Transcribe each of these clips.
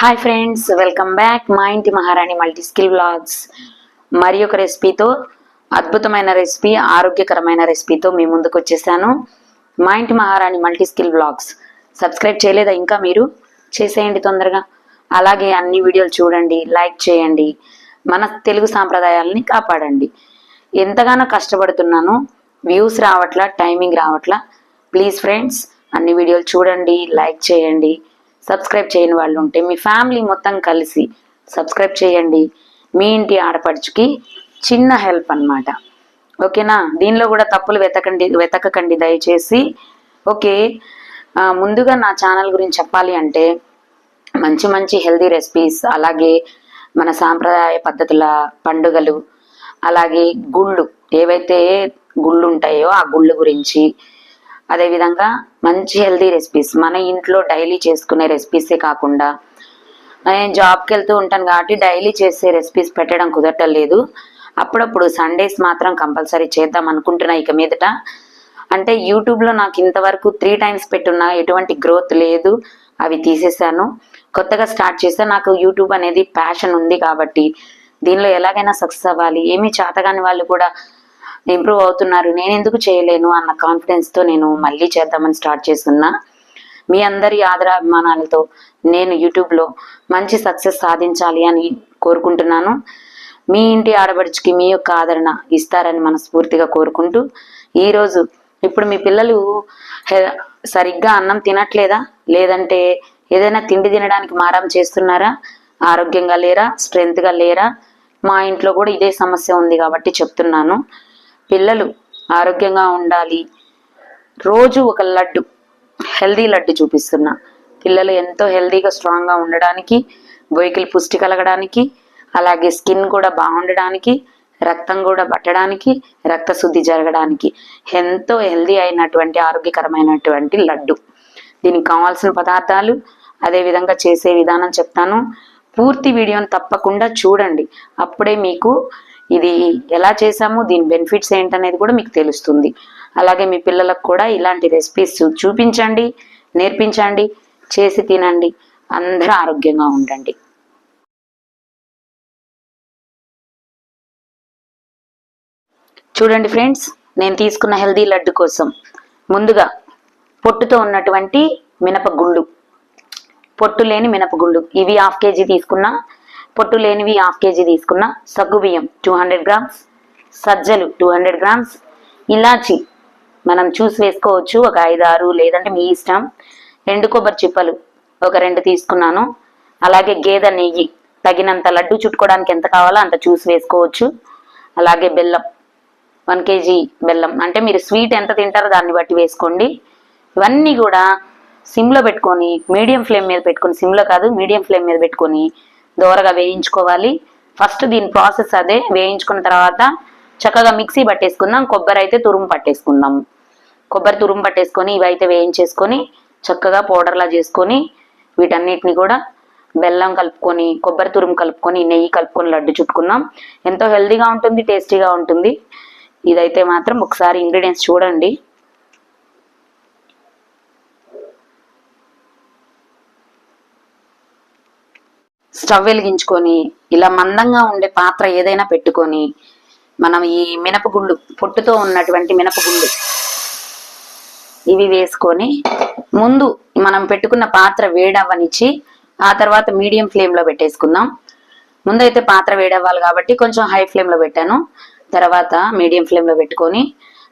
Hi friends welcome back మా ఇంటి మహారాణి మల్టీ స్కిల్ వ్లాగ్స్ మరి ఒక రెసిపీతో అద్భుతమైన రెసిపీ ఆరోగ్యకరమైన రెసిపీతో మీ ముందుకు వచ్చేసాను. మా ఇంటి మహారాణి మల్టీ స్కిల్ వ్లాగ్స్ సబ్స్క్రైబ్ చేయలేదా ఇంకా మీరు? చేసేయండి తొందరగా. అలాగే అన్ని వీడియోలు చూడండి లైక్ చేయండి. మన తెలుగు సాంప్రదాయాలని కాపాడండి. ఎంతగానో కష్టపడుతున్నాను. వ్యూస్ రావట్లా టైమింగ్ రావట్లా. ప్లీజ్ ఫ్రెండ్స్ అన్ని వీడియోలు చూడండి లైక్ చేయండి. సబ్స్క్రైబ్ చేయని వాళ్ళు ఉంటే మీ ఫ్యామిలీ మొత్తం కలిసి సబ్స్క్రైబ్ చేయండి. మీ ఇంటి ఆడపడుచుకి చిన్న హెల్ప్ అన్నమాట. ఓకేనా? దీనిలో కూడా తప్పులు వెతకండి వెతకకండి దయచేసి. ఓకే. ముందుగా నా ఛానల్ గురించి చెప్పాలి అంటే మంచి మంచి హెల్దీ రెసిపీస్ అలాగే మన సాంప్రదాయ పద్ధతుల పండుగలు అలాగే గుళ్ళు. ఏవైతే గుళ్ళు ఉంటాయో ఆ గుళ్ళు గురించి అదేవిధంగా మంచి హెల్దీ రెసిపీస్. మన ఇంట్లో డైలీ చేసుకునే రెసిపీసే కాకుండా నేను జాబ్కి వెళ్తూ ఉంటాను కాబట్టి డైలీ చేసే రెసిపీస్ పెట్టడం కుదరటం లేదు అప్పుడప్పుడు సండేస్ మాత్రం కంపల్సరీ చేద్దాం అనుకుంటున్నా ఇక మీదట. అంటే యూట్యూబ్లో నాకు ఇంతవరకు త్రీ టైమ్స్ పెట్టున్నా ఎటువంటి గ్రోత్ లేదు. అవి తీసేసాను. కొత్తగా స్టార్ట్ చేస్తే నాకు యూట్యూబ్ అనేది ప్యాషన్ ఉంది కాబట్టి దీనిలో ఎలాగైనా సక్సెస్ అవ్వాలి. ఏమీ చేతగాని వాళ్ళు కూడా ఇంప్రూవ్ అవుతున్నారు. నేను ఎందుకు చేయలేను అన్న కాన్ఫిడెన్స్తో నేను మళ్ళీ చేద్దామని స్టార్ట్ చేస్తున్నా మీ అందరి ఆదరాభిమానాలతో నేను యూట్యూబ్లో మంచి సక్సెస్ సాధించాలి అని కోరుకుంటున్నాను. మీ ఇంటి ఆడబడుచుకి మీ యొక్క ఆదరణ ఇస్తారని మనస్ఫూర్తిగా కోరుకుంటూ ఈరోజు ఇప్పుడు మీ పిల్లలు హె- సరిగ్గా అన్నం తినట్లేదా? లేదంటే ఏదైనా తిండి తినడానికి మారం చేస్తున్నారా? ఆరోగ్యంగా లేరా? స్ట్రెంత్గా లేరా? మా ఇంట్లో కూడా ఇదే సమస్య ఉంది కాబట్టి చెప్తున్నాను. పిల్లలు ఆరోగ్యంగా ఉండాలి. రోజు ఒక లడ్డు హెల్దీ లడ్డు చూపిస్తున్నా. పిల్లలు ఎంతో హెల్దీగా స్ట్రాంగ్గా ఉండడానికి వెహికల్ పుష్టి కలగడానికి అలాగే స్కిన్ కూడా బాగుండడానికి రక్తం కూడా పట్టడానికి రక్త శుద్ధి జరగడానికి ఎంతో హెల్దీ అయినటువంటి ఆరోగ్యకరమైనటువంటి లడ్డు. దీనికి కావాల్సిన పదార్థాలు అదే విధంగా చేసే విధానం చెప్తాను. పూర్తి వీడియోను తప్పకుండా చూడండి. అప్పుడే మీకు ఇది ఎలా చేసాము దీని బెనిఫిట్స్ ఏంటనేది కూడా మీకు తెలుస్తుంది. అలాగే మీ పిల్లలకు కూడా ఇలాంటి రెసిపీస్ చూపించండి నేర్పించండి చేసి తినండి. అందరూ ఆరోగ్యంగా ఉండండి. చూడండి ఫ్రెండ్స్ నేను తీసుకున్న హెల్దీ లడ్డు కోసం ముందుగా పొట్టుతో ఉన్నటువంటి మినపగుళ్ళు పొట్టు లేని మినపగుళ్ళు ఇవి హాఫ్ కేజీ తీసుకున్నా పొట్టు లేనివి హాఫ్ కేజీ తీసుకున్న సగ్గు బియ్యం టూ హండ్రెడ్ గ్రామ్స్ సజ్జలు టూ హండ్రెడ్ గ్రామ్స్ ఇలాచి మనం చూసి వేసుకోవచ్చు ఒక ఐదు ఆరు లేదంటే మీ ఇష్టం. ఎండు కొబ్బరి చిప్పలు ఒక రెండు తీసుకున్నాను. అలాగే గేదె నెయ్యి తగినంత లడ్డు చుట్టుకోవడానికి ఎంత కావాలో అంత చూసి వేసుకోవచ్చు. అలాగే బెల్లం వన్ కేజీ బెల్లం. అంటే మీరు స్వీట్ ఎంత తింటారో దాన్ని బట్టి వేసుకోండి. ఇవన్నీ కూడా సిమ్లో పెట్టుకొని మీడియం ఫ్లేమ్ మీద పెట్టుకొని సిమ్లో కాదు మీడియం ఫ్లేమ్ మీద పెట్టుకొని దోరగా వేయించుకోవాలి. ఫస్ట్ దీని ప్రాసెస్ అదే వేయించుకున్న తర్వాత చక్కగా మిక్సీ పట్టేసుకుందాం కొబ్బరి అయితే తురుము పట్టేసుకుందాం. కొబ్బరి తురుము పట్టేసుకొని ఇవైతే వేయించేసుకొని చక్కగా పౌడర్లా చేసుకొని వీటన్నిటిని కూడా బెల్లం కలుపుకొని కొబ్బరి తురుము కలుపుకొని నెయ్యి కలుపుకొని లడ్డు చుట్టుకున్నాం ఎంతో హెల్దీగా ఉంటుంది టేస్టీగా ఉంటుంది. ఇదైతే మాత్రం ఒకసారి ఇంగ్రీడియంట్స్ చూడండి. స్టవ్ వెలిగించుకొని ఇలా మందంగా ఉండే పాత్ర ఏదైనా పెట్టుకొని మనం ఈ మినపగుళ్ళు పొట్టుతో ఉన్నటువంటి మినపగుళ్ళు ఇవి వేసుకొని ముందు మనం పెట్టుకున్న పాత్ర వేడవ్వనిచ్చి ఆ తర్వాత మీడియం ఫ్లేమ్లో పెట్టేసుకుందాం. ముందైతే పాత్ర వేడవ్వాలి కాబట్టి కొంచెం హై ఫ్లేమ్లో పెట్టాను. తర్వాత మీడియం ఫ్లేమ్లో పెట్టుకొని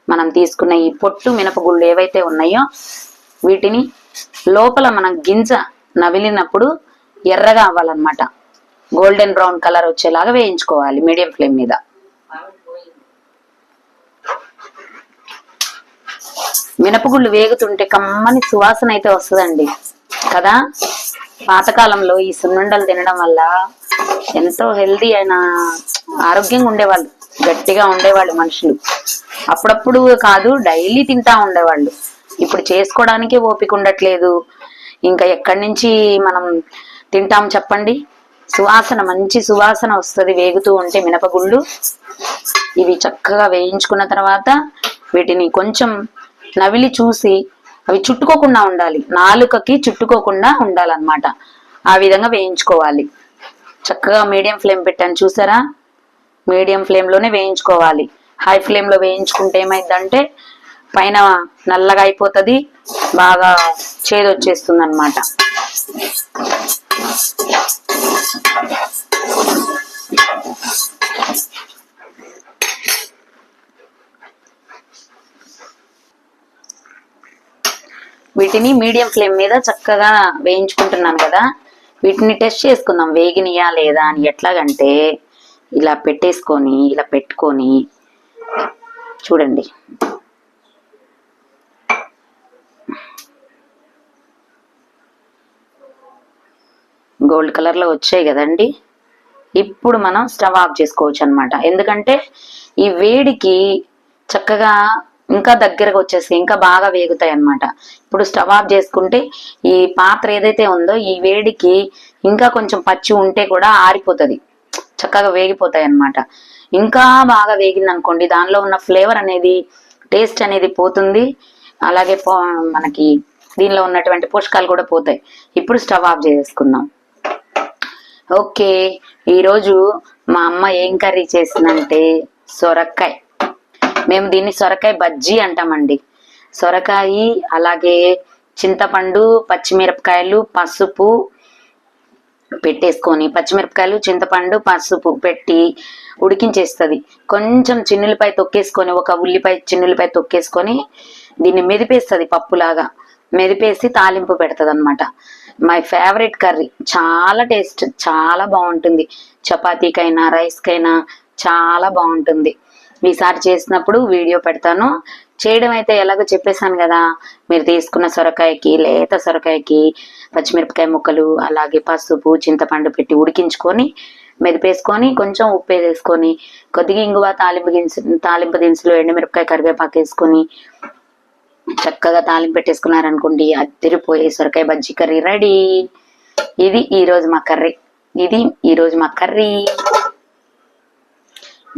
మనం తీసుకున్న ఈ పొట్టు మినపగుళ్ళు ఏవైతే ఉన్నాయో వీటిని లోపల మనం గింజ నవిలినప్పుడు ఎర్రగా అవ్వాలన్నమాట. గోల్డెన్ బ్రౌన్ కలర్ వచ్చేలాగా వేయించుకోవాలి మీడియం ఫ్లేమ్ మీద. మినపగుళ్ళు వేగుతుంటే కమ్మని సువాసన అయితే వస్తుందండి. కదా? పాతకాలంలో ఈ సున్నుండలు తినడం వల్ల ఎంతో హెల్దీ అయిన ఆరోగ్యంగా ఉండేవాళ్ళు. గట్టిగా ఉండేవాళ్ళు మనుషులు. అప్పుడప్పుడు కాదు డైలీ తింటా ఉండేవాళ్ళు. ఇప్పుడు చేసుకోవడానికే ఓపిక ఉండట్లేదు. ఇంకా ఎక్కడి నుంచి మనం తింటాం చెప్పండి. సువాసన మంచి సువాసన వస్తుంది వేగుతూ ఉంటే మినపగుళ్ళు. ఇవి చక్కగా వేయించుకున్న తర్వాత వీటిని కొంచెం నవిలి చూసి అవి చుట్టుకోకుండా ఉండాలి. నాలుకకి చుట్టుకోకుండా ఉండాలన్నమాట. ఆ విధంగా వేయించుకోవాలి. చక్కగా మీడియం ఫ్లేమ్ పెట్టాను చూసారా? మీడియం ఫ్లేమ్లోనే వేయించుకోవాలి. హై ఫ్లేమ్లో వేయించుకుంటే ఏమైందంటే పైన నల్లగా అయిపోతుంది బాగా చేదొచ్చేస్తుంది అన్నమాట అనమాట వీటిని మీడియం ఫ్లేమ్ మీద చక్కగా వేయించుకుంటున్నాను కదా. వీటిని టెస్ట్ చేసుకుందాం. వేగినయా లేదా అని ఎట్లాగంటే ఇలా పెట్టేసుకొని ఇలా పెట్టుకొని చూడండి. గోల్డ్ కలర్లో వచ్చాయి కదండి. ఇప్పుడు మనం స్టవ్ ఆఫ్ చేసుకోవచ్చు అనమాట ఎందుకంటే ఈ వేడికి చక్కగా ఇంకా దగ్గరకు వచ్చేసి ఇంకా బాగా వేగుతాయి అన్నమాట. ఇప్పుడు స్టవ్ ఆఫ్ చేసుకుంటే ఈ పాత్ర ఏదైతే ఉందో ఈ వేడికి ఇంకా కొంచెం పచ్చి ఉంటే కూడా ఆరిపోతుంది. చక్కగా వేగిపోతాయి అన్నమాట. ఇంకా బాగా వేగింది అనుకోండి దానిలో ఉన్న ఫ్లేవర్ అనేది టేస్ట్ అనేది పోతుంది. అలాగే మనకి దీనిలో ఉన్నటువంటి పోషకాలు కూడా పోతాయి. ఇప్పుడు స్టవ్ ఆఫ్ చేసుకుందాం. ఓకే ఈరోజు మా అమ్మ ఏం కర్రీ చేసిందంటే సొరకాయ. మేము దీన్ని సొరకాయ బజ్జీ అంటామండి. సొరకాయ అలాగే చింతపండు పచ్చిమిరపకాయలు పసుపు పెట్టేసుకొని పచ్చిమిరపకాయలు చింతపండు పసుపు పెట్టి ఉడికించేస్తుంది. కొంచెం చిన్నులపై తొక్కేసుకొని ఒక ఉల్లిపాయ చిన్నులపై తొక్కేసుకొని దీన్ని మెదిపేస్తుంది పప్పులాగా. మెదిపేసి తాలింపు పెడుతుంది అనమాట మై ఫేవరెట్ కర్రీ చాలా టేస్ట్ చాలా బాగుంటుంది. చపాతీకైనా రైస్కైనా చాలా బాగుంటుంది. ఈసారి చేసినప్పుడు వీడియో పెడతాను. చేయడం అయితే ఎలాగో చెప్పేశాను కదా మీరు తీసుకున్న సొరకాయకి లేత సొరకాయకి పచ్చిమిరపకాయ ముక్కలు అలాగే పసుపు చింతపండు పెట్టి ఉడికించుకొని మెదిపేసుకొని కొంచెం ఉప్పు వేసుకొని కొద్దిగా ఇంగువ తాలింపు దినుసు తాలింపు దినుసులు ఎండుమిరపకాయ కరివేపాకు వేసుకొని చక్కగా తాలింపు పెట్టేసుకున్నారనుకోండి అద్దరిపోయే సొరకాయ బజ్జీ కర్రీ రెడీ. ఇది ఈరోజు మా కర్రీ. ఇది ఈరోజు మా కర్రీ.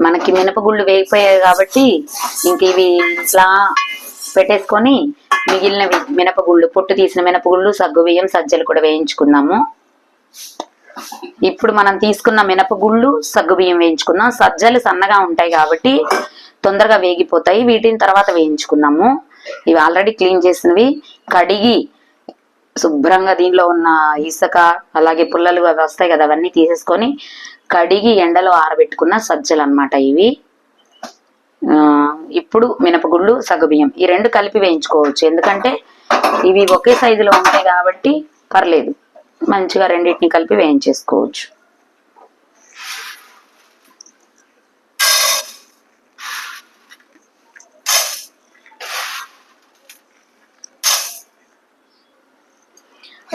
మనకి మినపగుళ్ళు వేగిపోయాయి కాబట్టి ఇంక ఇవి ఇట్లా పెట్టేసుకొని మిగిలినవి మినపగుళ్ళు పొట్టు తీసిన మినపగుళ్ళు సగ్గు బియ్యం సజ్జలు కూడా వేయించుకుందాము. ఇప్పుడు మనం తీసుకున్న మినపగుళ్ళు సగ్గు బియ్యం వేయించుకుందాం. సజ్జలు సన్నగా ఉంటాయి కాబట్టి తొందరగా వేగిపోతాయి. వీటిని తర్వాత వేయించుకుందాము. ఇవి ఆల్రెడీ క్లీన్ చేసినవి. కడిగి శుభ్రంగా దీనిలో ఉన్న ఇసుక అలాగే పుల్లలు అవి వస్తాయి కదా అవన్నీ తీసేసుకొని కడిగి ఎండలో ఆరబెట్టుకున్న సజ్జలు అన్నమాట ఇవి. ఇప్పుడు మినపగుళ్ళు సగబియ్యం ఈ రెండు కలిపి వేయించుకోవచ్చు. ఎందుకంటే ఇవి ఒకే సైజులో ఉంటాయి కాబట్టి పర్లేదు. మంచిగా రెండింటిని కలిపి వేయించేసుకోవచ్చు.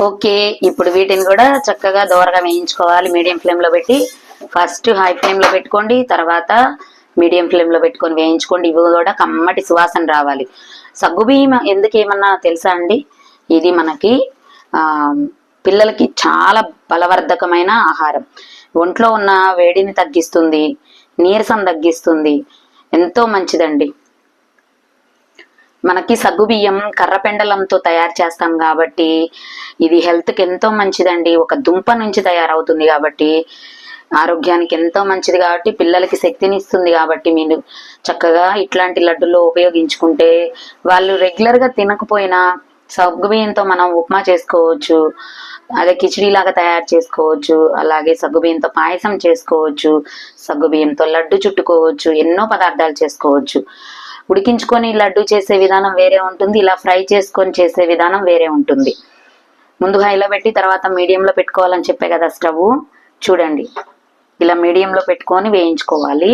ఓకే ఇప్పుడు వీటిని కూడా చక్కగా దోరగా వేయించుకోవాలి. మీడియం ఫ్లేమ్లో పెట్టి ఫస్ట్ హై ఫ్లేమ్లో పెట్టుకోండి తర్వాత మీడియం ఫ్లేమ్లో పెట్టుకొని వేయించుకోండి. ఇవి కూడా కమ్మటి సువాసన రావాలి. సగ్గుబియ్యం ఎందుకు ఏమన్నా తెలుసా అండి? ఇది మనకి పిల్లలకి చాలా బలవర్ధకమైన ఆహారం. ఒంట్లో ఉన్న వేడిని తగ్గిస్తుంది నీరసం తగ్గిస్తుంది. ఎంతో మంచిదండి. మనకి సగ్గుబియ్యం కర్రపెండలంతో తయారు చేస్తాం కాబట్టి ఇది హెల్త్కి ఎంతో మంచిదండి. ఒక దుంప నుంచి తయారవుతుంది కాబట్టి ఆరోగ్యానికి ఎంతో మంచిది కాబట్టి పిల్లలకి శక్తిని ఇస్తుంది కాబట్టి మీరు చక్కగా ఇట్లాంటి లడ్డులో ఉపయోగించుకుంటే వాళ్ళు రెగ్యులర్గా తినకపోయినా సగ్గుబియ్యంతో మనం ఉప్మా చేసుకోవచ్చు అదే కిచిడి లాగా తయారు చేసుకోవచ్చు అలాగే సగ్గుబియ్యంతో పాయసం చేసుకోవచ్చు సగ్గుబియ్యంతో లడ్డు చుట్టుకోవచ్చు ఎన్నో పదార్థాలు చేసుకోవచ్చు. ఉడికించుకొని లడ్డు చేసే విధానం వేరే ఉంటుంది ఇలా ఫ్రై చేసుకొని చేసే విధానం వేరే ఉంటుంది. ముందు హైలో పెట్టి తర్వాత మీడియంలో పెట్టుకోవాలని చెప్పే కదా స్టవ్. చూడండి. ఇలా మీడియంలో పెట్టుకొని వేయించుకోవాలి.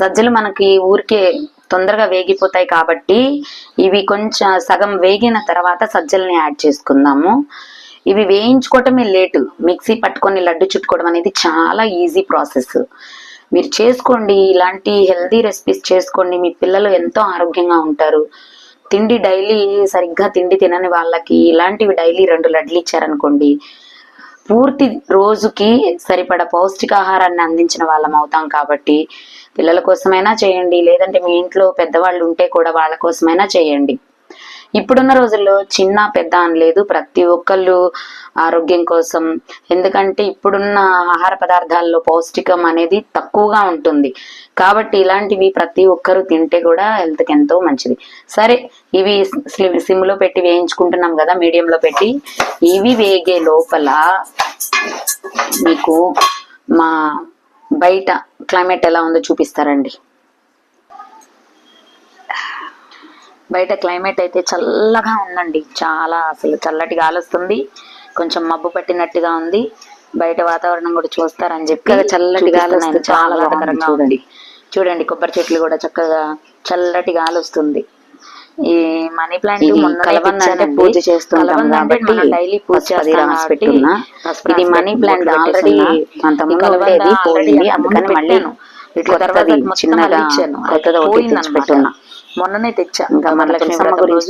సజ్జలు మనకి ఊరికే తొందరగా వేగిపోతాయి కాబట్టి ఇవి కొంచెం సగం వేగిన తర్వాత సజ్జల్ని యాడ్ చేసుకుందాము. ఇవి వేయించుకోవటమే లేటు. మిక్సీ పట్టుకొని లడ్డు చుట్టుకోవడం అనేది చాలా ఈజీ ప్రాసెస్. మీరు చేసుకోండి ఇలాంటి హెల్దీ రెసిపీస్ చేసుకోండి. మీ పిల్లలు ఎంతో ఆరోగ్యంగా ఉంటారు. తిండి డైలీ సరిగ్గా తిండి తినని వాళ్ళకి ఇలాంటివి డైలీ రెండు లడ్లు ఇచ్చారనుకోండి పూర్తి రోజుకి సరిపడ పౌష్టికాహారాన్ని అందించిన వాళ్ళం అవుతాం కాబట్టి పిల్లల కోసమైనా చేయండి. లేదంటే మీ ఇంట్లో పెద్దవాళ్ళు ఉంటే కూడా వాళ్ళ కోసమైనా చేయండి. ఇప్పుడున్న రోజుల్లో చిన్న పెద్ద అని లేదు ప్రతి ఒక్కళ్ళు ఆరోగ్యం కోసం. ఎందుకంటే ఇప్పుడున్న ఆహార పదార్థాల్లో పౌష్టికం అనేది తక్కువగా ఉంటుంది. కాబట్టి ఇలాంటివి ప్రతి ఒక్కరు తింటే కూడా హెల్త్కి ఎంతో మంచిది. సరే ఇవి సిమ్లో పెట్టి వేయించుకుంటున్నాం కదా మీడియంలో పెట్టి. ఇవి వేగే లోపల మీకు మా బయట క్లైమేట్ ఎలా ఉందో చూపిస్తారండి. బయట క్లైమేట్ అయితే చల్లగా ఉందండి. చాలా అసలు చల్లటి గాలి వస్తుంది. కొంచెం మబ్బు పట్టినట్టుగా ఉంది. బయట వాతావరణం కూడా చూస్తారని చెప్పి చల్లటి గాలి. చాలా బాగుంది ఉంది. చూడండి కొబ్బరి చెట్లు కూడా చక్కగా చల్లటి గాలి వస్తుంది. ఈ మనీ ప్లాంట్ అంటే పూజ చేస్తుంటాం కాబట్టి డైలీ పూజ పసుపు అది చేస్తాం రాసి కాబట్టి పెట్టున్నా. పసుపు ఇది మనీ ప్లాంట్ ఆల్రెడీ ఉండేది already పోయింది అందుకని మళ్ళీ. ఇట్లా చిన్నగా. తెచ్చి పెట్టున్నా. మొన్ననే తెచ్చా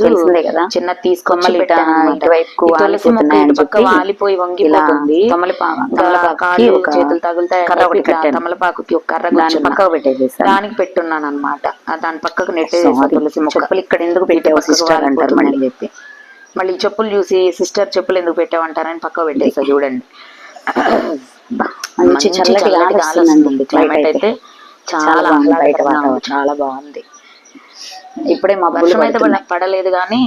తెలిసిందే కదా. చిన్న తీసుకొచ్చి కొమ్మలు ఇట- పెట్టాను అన్నమాట. ఇటువైపుకు ఈ తులసి మొక్క పక్క వాలిపోయి వంగిపోతుంది ఇలా తమలపా- ఇంకా తమలపాకుకి కాళ్ళు ఒక చేతులు తగులుతాయి. తమలపాకుకి ఒక కర్ర. పక్కకు పెట్టేసేసాను. దానికి పెట్టున్నాను అనమాట దాని పక్కకు నెట్టే Sorry. తులసి మొక్క చెప్పులు ఇక్కడ ఎందుకు ఇటు పెట్టావు పక్కకు సిస్టర్ అంటారు వాలిపోతుంది మళ్ళీ చెప్పి మళ్ళీ చెప్పులు చూసి సిస్టర్ చెప్పులు ఎందుకు పెట్టామంటారని పక్క పెట్టేసా చూడండి మంచి చల్లటి గాలి వస్తుందండి. క్లైమేట్ అయితే చాలా చాలా బాగుంది ఇప్పుడే మబ్బులు వర్షం అయితే పడలేదు కానీ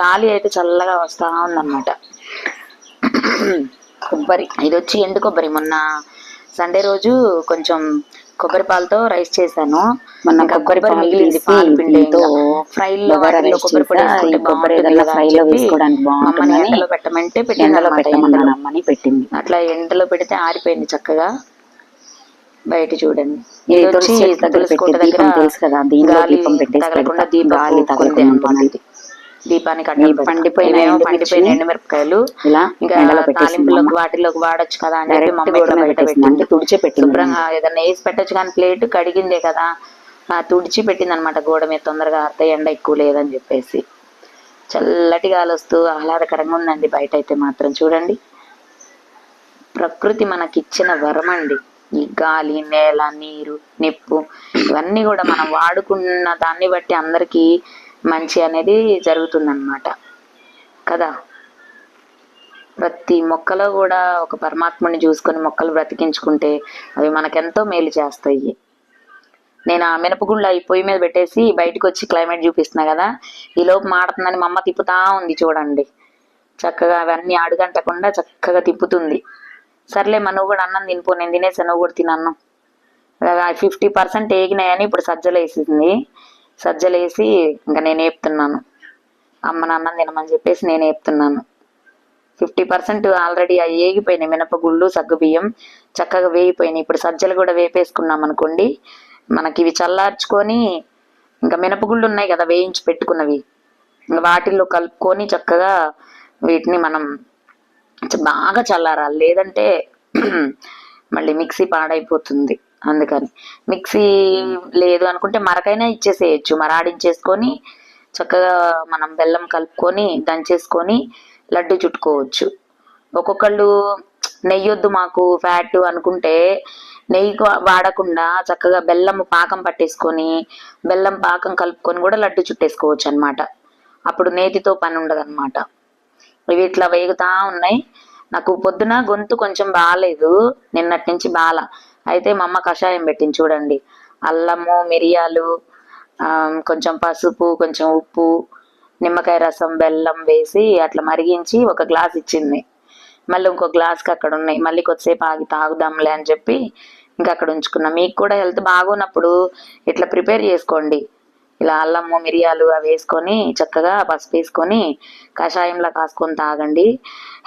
గాలి అయితే చల్లగా వస్తా ఉందన్నమాట. కొబ్బరి. ఇది వచ్చి ఎండు కొబ్బరి. మొన్న సండే రోజు కొంచెం కొబ్బరి పాలతో రైస్ చేశాను. మొన్న కొబ్బరి పాలు మిగిలింది పాలు పిండి దీంతో ఫ్రై లో బగారా వాటిలో రైస్ కొబ్బరి పొడి కొబ్బరి బాగుంటుంది ఏదైనా కదా ఫ్రై అని లో చెప్పి వేసుకోవడానికి బాగుంటుందని ఎండలో పెట్టమంటే పెట్టింది ఎండలో పెట్టమన్నాను ఎండలో. అమ్మని పెట్టింది. అట్లా ఎండలో పెడితే ఆరిపోయింది చక్కగా. బయట చూడండి. ఇది తులసి పెట్టే దీపం కదా, దీనిలో దీపం పెట్టేసి గాలి గాలి తగలకుండా. దీపానికి అడ్డం పండిపోయిన ఎండుమిరపకాయలు ఇలా ఇంకా తాలింపులోకి. వాటిలోకి వాడొచ్చు కదా అని చెప్పి మమ్మీ అంటే తుడిచే పెట్టింది. శుభ్రంగా ఏదన్నా వేసి పెట్టొచ్చు కానీ ప్లేట్ కడిగిందే కదా. ఆ, తుడిచి పెట్టింది అనమాట గోడ మీద తొందరగా ఆరితే ఎండ ఎక్కువ లేదని చెప్పేసి. చల్లటి గాలి వస్తూ ఆహ్లాదకరంగా ఉందండి బయట అయితే మాత్రం. చూడండి. ప్రకృతి మనకిచ్చిన వరం అండి. ఈ గాలి నేల నీరు నిప్పు ఇవన్నీ కూడా మనం వాడుకున్న దాన్ని బట్టి అందరికీ మంచి అనేది జరుగుతుందన్నమాట. కదా? ప్రతి మొక్కలో కూడా ఒక పరమాత్ముని చూసుకొని మొక్కలు బ్రతికించుకుంటే అవి మనకెంతో మేలు చేస్తాయి. నేను ఆ మినపగుళ్ళు ఈ పొయ్యి మీద పెట్టేసి బయటకు వచ్చి క్లైమేట్ చూపిస్తున్నా కదా? ఈ లోపు మాడుతుందని మా అమ్మ తిప్పుతా ఉంది చూడండి. చక్కగా అవన్నీ అడుగంటకుండా చక్కగా తిప్పుతుంది. సర్లే మా నువ్వు కూడా అన్నం తినిపో నేను తినేసా నువ్వు కూడా తినన్నం ఫిఫ్టీ పర్సెంట్ ఏగినాయని ఇప్పుడు సజ్జలు వేసింది. సజ్జలు వేసి ఇంకా నేను వేపుతున్నాను. అమ్మ నాన్నం తినమని చెప్పేసి నేను వేపుతున్నాను. ఫిఫ్టీ పర్సెంట్ ఆల్రెడీ అవి వేగిపోయినాయి మినపగుళ్ళు సగ్గుబియ్యం చక్కగా వేగిపోయినాయి. ఇప్పుడు సజ్జలు కూడా వేపేసుకున్నాం అనుకోండి మనకి ఇవి చల్లార్చుకొని ఇంకా మినపగుళ్ళు ఉన్నాయి కదా వేయించి పెట్టుకున్నవి. ఇంకా వాటిల్లో కలుపుకొని చక్కగా వీటిని మనం బాగా చల్లారాలి. లేదంటే మళ్ళీ మిక్సీ పాడైపోతుంది. అందుకని. మిక్సీ లేదు అనుకుంటే మరకైనా ఇచ్చేసేయచ్చు. మరాడించేసుకొని చక్కగా మనం బెల్లం కలుపుకొని దంచేసుకొని లడ్డు చుట్టుకోవచ్చు. ఒక్కొక్కళ్ళు నెయ్యొద్దు మాకు ఫ్యాట్ అనుకుంటే నెయ్యి వాడకుండా చక్కగా బెల్లం పాకం పట్టేసుకొని బెల్లం పాకం కలుపుకొని కూడా లడ్డు చుట్టేసుకోవచ్చు అనమాట అప్పుడు నేతితో పని ఉండదు ఇవి ఇట్లా వేగుతా ఉన్నాయి. నాకు పొద్దున గొంతు కొంచెం బాగాలేదు నిన్నటి నుంచి బాల. అయితే మా అమ్మ కషాయం పెట్టింది చూడండి. అల్లము మిరియాలు కొంచెం పసుపు కొంచెం ఉప్పు నిమ్మకాయ రసం బెల్లం వేసి అట్లా మరిగించి ఒక గ్లాస్ ఇచ్చింది. మళ్ళీ ఇంకో గ్లాస్కి అక్కడ ఉన్నాయి. మళ్ళీ కొద్దిసేపు ఆగి తాగుదాంలే అని చెప్పి ఇంకా అక్కడ ఉంచుకున్నాం. మీకు కూడా హెల్త్ బాగున్నప్పుడు ఇట్లా ప్రిపేర్ చేసుకోండి. ఇలా అల్లము మిరియాలు అవి వేసుకొని చక్కగా పసుపు వేసుకొని కషాయంలా కాసుకొని తాగండి.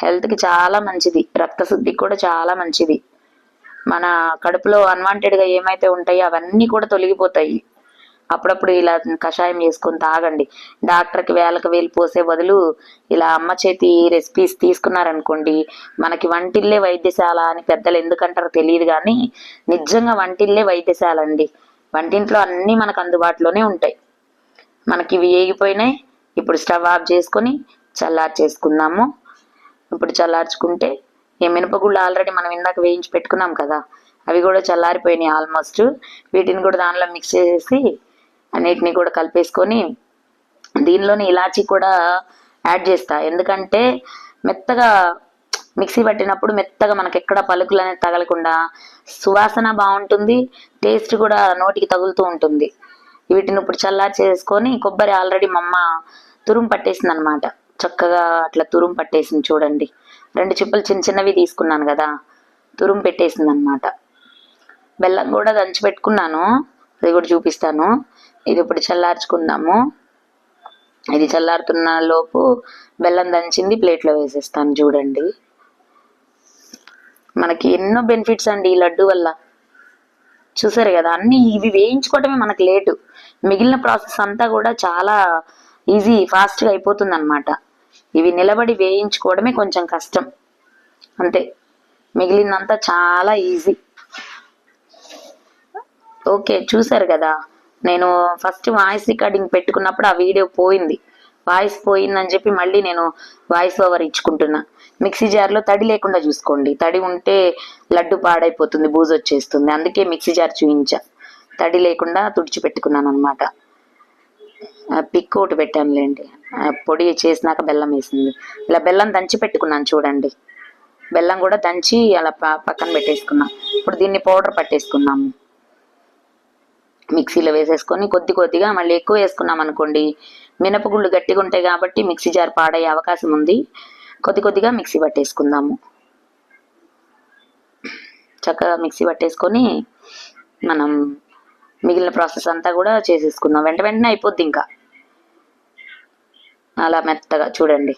హెల్త్కి చాలా మంచిది. రక్తశుద్ధికి కూడా చాలా మంచిది. మన కడుపులో అన్వాంటెడ్గా ఏమైతే ఉంటాయో అవన్నీ కూడా తొలగిపోతాయి. అప్పుడప్పుడు ఇలా కషాయం చేసుకొని తాగండి. డాక్టర్కి వేలకు వేలు పోసే బదులు ఇలా అమ్మ చేతి రెసిపీస్ తీసుకున్నారనుకోండి మనకి వంటిల్లే వైద్యశాల అని పెద్దలు ఎందుకంటారో తెలియదు కానీ నిజంగా వంటిల్లే వైద్యశాల అండి వంటింట్లో అన్నీ మనకు అందుబాటులోనే ఉంటాయి. మనకి ఇవి వేగిపోయినాయి ఇప్పుడు స్టవ్ ఆఫ్ చేసుకొని చల్లారి చేసుకుందాము ఇప్పుడు చల్లార్చుకుంటే ఈ మినపగుళ్ళు ఆల్రెడీ మనం ఇందాక వేయించి పెట్టుకున్నాం కదా అవి కూడా చల్లారిపోయినాయి ఆల్మోస్ట్. వీటిని కూడా దానిలో మిక్స్ చేసేసి అన్నిటిని కూడా కలిపేసుకొని దీనిలోనే ఇలాచీ కూడా యాడ్ చేస్తా. ఎందుకంటే మెత్తగా మిక్సీ పట్టినప్పుడు మెత్తగా మనకి ఎక్కడ పలుకులు అనేది తగలకుండా సువాసన బాగుంటుంది టేస్ట్ కూడా నోటికి తగులుతూ ఉంటుంది. వీటిని ఇప్పుడు చల్లారి చేసుకొని కొబ్బరి ఆల్రెడీ మా అమ్మ తురుము పట్టేసింది అనమాట చక్కగా అట్లా తురుము పట్టేసింది చూడండి. రెండు చిప్పలు చిన్న చిన్నవి తీసుకున్నాను కదా తురుము పెట్టేసింది అనమాట బెల్లం కూడా దంచి పెట్టుకున్నాను అది కూడా చూపిస్తాను. ఇది ఇప్పుడు చల్లార్చుకుందాము. ఇది చల్లారుతున్న లోపు బెల్లం దంచింది ప్లేట్లో వేసేస్తాను చూడండి. మనకి ఎన్నో బెనిఫిట్స్ అండి ఈ లడ్డు వల్ల. చూసారు కదా అన్ని ఇవి వేయించుకోవటమే మనకు లేటు. మిగిలిన ప్రాసెస్ అంతా కూడా చాలా ఈజీ ఫాస్ట్గా అయిపోతుంది అనమాట ఇవి నిలబడి వేయించుకోవడమే కొంచెం కష్టం. అంతే. మిగిలినంతా చాలా ఈజీ. ఓకే చూసారు కదా. నేను ఫస్ట్ వాయిస్ రికార్డింగ్ పెట్టుకున్నప్పుడు ఆ వీడియో పోయింది. వాయిస్ పోయిందని చెప్పి మళ్ళీ నేను వాయిస్ ఓవర్ ఇచ్చుకుంటున్నా. మిక్సీ జార్లో తడి లేకుండా చూసుకోండి. తడి ఉంటే లడ్డు పాడైపోతుంది బూజు వచ్చేస్తుంది అందుకే మిక్సీ జార్ చూయించా. తడి లేకుండా తుడిచి పెట్టుకున్నాను అనమాట పిక్ ఒకటి పెట్టానులేండి. పొడి చేసినాక బెల్లం వేసింది. ఇలా బెల్లం దంచి పెట్టుకున్నాను చూడండి. బెల్లం కూడా దంచి అలా ప- పక్కన పెట్టేసుకున్నాం. ఇప్పుడు దీన్ని పౌడర్ పట్టేసుకున్నాము. మిక్సీలో వేసేసుకొని కొద్ది కొద్దిగా మళ్ళీ ఎక్కువ వేసుకున్నాం అనుకోండి మినపగుళ్ళు గట్టిగా ఉంటాయి కాబట్టి మిక్సీ జార్ పాడయ్యే అవకాశం ఉంది. కొద్ది కొద్దిగా మిక్సీ పట్టేసుకుందాము. చక్కగా మిక్సీ పట్టేసుకొని మనం మిగిలిన ప్రాసెస్ అంతా కూడా చేసేసుకుందాం. వెంట వెంటనే అయిపోద్ది ఇంకా. అలా మెత్తగా చూడండి.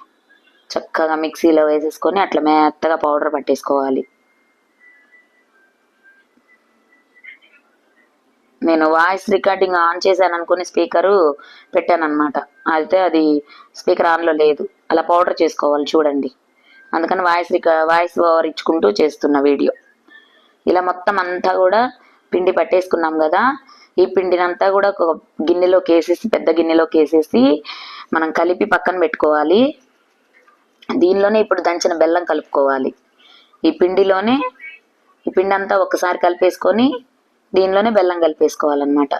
చక్కగా మిక్సీలో వేసేసుకొని అట్లా మెత్తగా పౌడర్ పట్టేసుకోవాలి. నేను వాయిస్ రికార్డింగ్ ఆన్ చేశాను అనుకుని స్పీకరు పెట్టాను అయితే అది స్పీకర్ ఆన్లో లేదు. అలా పౌడర్ చేసుకోవాలి చూడండి. అందుకని వాయిస్ రికా వాయిస్ ఓవర్ ఇచ్చుకుంటూ చేస్తున్న వీడియో. ఇలా మొత్తం అంతా కూడా పిండి పట్టేసుకున్నాం కదా ఈ పిండినంతా కూడా ఒక గిన్నెలోకి వేసేసి పెద్ద గిన్నెలోకి వేసేసి మనం కలిపి పక్కన పెట్టుకోవాలి. దీనిలోనే ఇప్పుడు దంచిన బెల్లం కలుపుకోవాలి. ఈ పిండిలోనే ఈ పిండి అంతా ఒకసారి కలిపేసుకొని దీనిలోనే బెల్లం కలిపేసుకోవాలన్నమాట.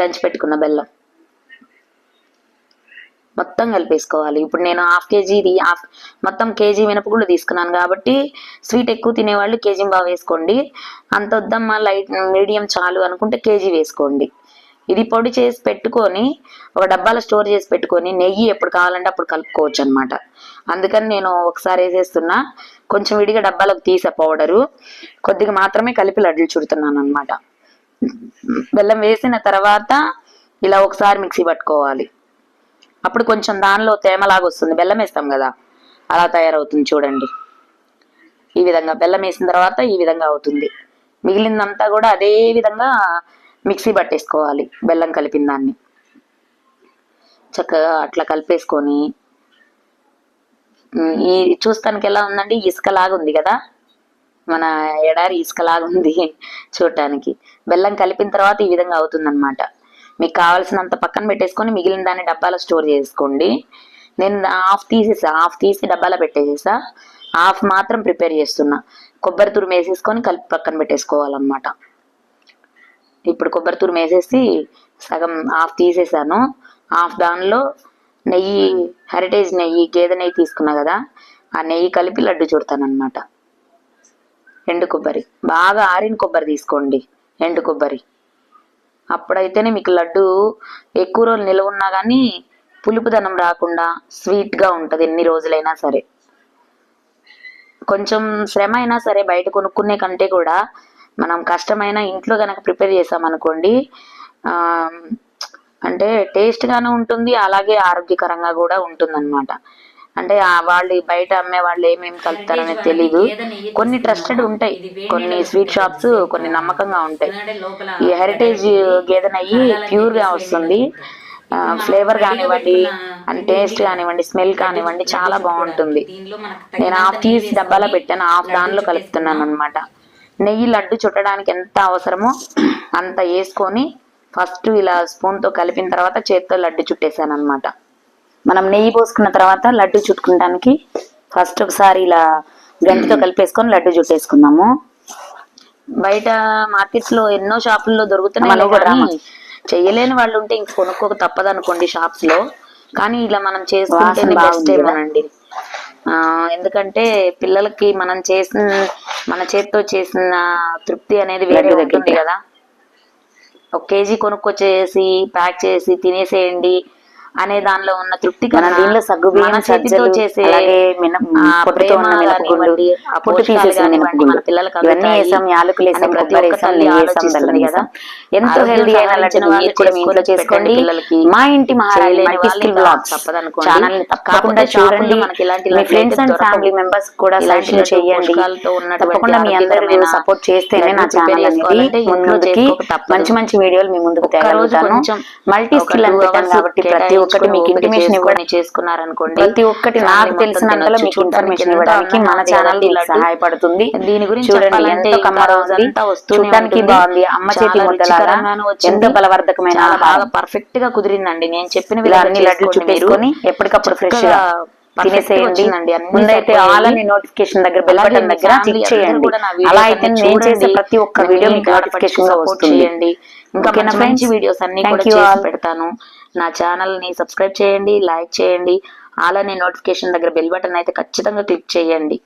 దంచి పెట్టుకున్న బెల్లం. మొత్తం కలిపేసుకోవాలి. ఇప్పుడు నేను హాఫ్ కేజీది హాఫ్ మొత్తం కేజీ మినపగుళ్ళు తీసుకున్నాను కాబట్టి స్వీట్ ఎక్కువ తినేవాళ్ళు కేజీ బాగా వేసుకోండి. అంత వద్దమ్మా లైట్ మీడియం చాలు అనుకుంటే కేజీ వేసుకోండి. ఇది పొడి చేసి పెట్టుకొని ఒక డబ్బాలో స్టోర్ చేసి పెట్టుకొని నెయ్యి ఎప్పుడు కావాలంటే అప్పుడు కలుపుకోవచ్చు అనమాట అందుకని నేను ఒకసారి వేసేస్తున్నా కొంచెం విడిగా డబ్బాలకు తీసే పౌడరు కొద్దిగా మాత్రమే కలిపి లడ్లు చుడుతున్నాను అనమాట బెల్లం వేసిన తర్వాత ఇలా ఒకసారి మిక్సీ పట్టుకోవాలి. అప్పుడు కొంచెం దానిలో తేమలాగా వస్తుంది. బెల్లం వేస్తాం కదా అలా తయారవుతుంది చూడండి. ఈ విధంగా బెల్లం వేసిన తర్వాత ఈ విధంగా అవుతుంది. మిగిలిందంతా కూడా అదే విధంగా మిక్సీ పట్టేసుకోవాలి బెల్లం కలిపిన దాన్ని. చక్కగా అట్లా కలిపేసుకొని ఈ చూస్తానికి ఎలా ఉందండి? ఇసుకలాగా ఉంది కదా? మన ఎడారి ఇసుకలాగా ఉంది చూడటానికి. బెల్లం కలిపిన తర్వాత ఈ విధంగా అవుతుందన్నమాట. మీకు కావాల్సినంత పక్కన పెట్టేసుకొని మిగిలిన దాన్ని డబ్బాలో స్టోర్ చేసుకోండి. నేను హాఫ్ తీసేసా హాఫ్ తీసి డబ్బాలో పెట్టేసేసా. హాఫ్ మాత్రం ప్రిపేర్ చేస్తున్నా. కొబ్బరి తురుము వేసేసుకొని కలిపి పక్కన పెట్టేసుకోవాలన్నమాట. ఇప్పుడు కొబ్బరి తురుము వేసేసి సగం హాఫ్ తీసేసాను. హాఫ్ దానిలో నెయ్యి హెరిటేజ్ నెయ్యి గేదె నెయ్యి తీసుకున్నా కదా ఆ నెయ్యి కలిపి లడ్డు చుడతానమాట ఎండు కొబ్బరి. బాగా ఆరిన కొబ్బరి తీసుకోండి. ఎండు కొబ్బరి. అప్పుడైతేనే మీకు లడ్డు ఎక్కువ రోజులు నిల్వ ఉన్నా కానీ పులుపుదనం రాకుండా స్వీట్గా ఉంటుంది ఎన్ని రోజులైనా సరే. కొంచెం శ్రమ అయినా సరే బయట కొనుక్కునే కంటే కూడా మనం కష్టమైన ఇంట్లో కనుక ప్రిపేర్ చేసామనుకోండి అంటే టేస్ట్గాను ఉంటుంది అలాగే ఆరోగ్యకరంగా కూడా ఉంటుందన్నమాట. అంటే ఆ వాళ్ళు బయట అమ్మే వాళ్ళు ఏమేమి కలుపుతారనేది తెలీదు. కొన్ని ట్రస్టెడ్ ఉంటాయి. కొన్ని స్వీట్ షాప్స్ కొన్ని నమ్మకంగా ఉంటాయి. ఈ హెరిటేజ్ గేదె నెయ్యి ప్యూర్గా వస్తుంది. ఫ్లేవర్ కానివ్వండి అండ్ టేస్ట్ కానివ్వండి స్మెల్ కానివ్వండి చాలా బాగుంటుంది. నేను హాఫ్ తీసి డబ్బాలో పెట్టాను. హాఫ్ దానిలో కలుపుతున్నాను అనమాట నెయ్యి లడ్డు చుట్టడానికి ఎంత అవసరమో అంత వేసుకొని ఫస్ట్ ఇలా స్పూన్తో కలిపిన తర్వాత చేత్తో లడ్డు చుట్టేసాను అనమాట మనం నెయ్యి పోసుకున్న తర్వాత లడ్డు చుట్టుకోవడానికి ఫస్ట్ ఒకసారి ఇలా గంటితో కలిపేసుకొని లడ్డు చుట్టేసుకుందాము. బయట మార్కెట్స్లో ఎన్నో షాపుల్లో దొరుకుతున్నాయి కూడా చెయ్యలేని వాళ్ళు ఉంటే ఇంక కొనుక్కోక తప్పదు అనుకోండి షాప్స్లో కానీ ఇలా మనం చేసుకుంటేనే వాసన బెస్ట్? ఏమోనండి. ఆ ఎందుకంటే పిల్లలకి మనం చేసిన మన చేతితో చేసిన తృప్తి అనేది వేరే ఉంటుంది దగ్గరికి. కదా. ఒక కేజీ కొనుక్కొచ్చేసి ప్యాక్ చేసి తినేసేయండి. అనే దానిలో ఉన్న తృప్తి కన్నా దీనిలో చేతితో చేసే పొట్టు తీసేసిన. మన పిల్లలకు ఇవన్నీ వేసాం, యాలకులు వేసాం, అని ప్రతి కొబ్బరి ఒక్క వేసాం, తల్లి నెయ్యి వేసాం, ఆలోచిస్తుంది బెల్లం కదా వేసాం. ఎంతో హెల్దీ అయిన సాధించిన లడ్డు వాళ్ళు మీరు కూడా మీ ఇంట్లో చేసుకోండి. మా ఇంటి తప్పదనుకోండి. ఛానల్ తప్పకుండా కాకపోతే చూడండి మనకి ఇలాంటి మీ ఫ్రెండ్స్ అండ్. ఫ్యామిలీ మెంబర్స్ కూడా సజెషన్ చేయండి తప్పకుండా మీ అందరూ సపోర్ట్ చేస్తేనే నా ఛానల్ అనేది ముందుకి. మంచి మంచి వీడియోలు మీ ముందుకు తేగలుగుతాను మల్టీ స్కిల్ అని కాబట్టి ప్రతి ఒక్కటి మీకు ఇంటిమేషన్ ఇవ్వడం చేసుకొని చేసుకున్నారనుకోండి ప్రతి ఒక్కటి నాకు తెలిసినంతలో తినొచ్చు. మీకు ఇన్ఫర్మేషన్ ఇవ్వడానికి మన ఛానల్. సహాయపడుతుంది దీని గురించి చూడండి ఎంతో ఇంకా కమ్మ రోజుది రోజంతా వస్తూనే చూడడానికి. బాగుంది అమ్మ చేతి ముద్దలాగా. ఎంతో బలవర్ధకమైన బాగా. పర్ఫెక్ట్గా కుదిరిందండి నేను చెప్పిన అన్ని లడ్లు. చుట్టేసుకొని ఎప్పటికప్పుడు ఫ్రెష్గా తినేసేయండి ముందైతే. ఆల్ అని నోటిఫికేషన్ దగ్గర బెల్ బటన్ దగ్గర క్లిక్ చేయండి అలా అయితే నేను చేసే. ప్రతి ఒక్క వీడియో మీకు నోటిఫికేషన్గా వస్తుంది ఇంకా మంచి? వీడియోస్ అన్ని కూడా చేసి. పెడతాను నా ఛానల్ని సబ్స్క్రైబ్ చేయండి లైక్ చేయండి అలానే నోటిఫికేషన్ దగ్గర బెల్ బటన్ అయితే ఖచ్చితంగా క్లిక్ చేయండి.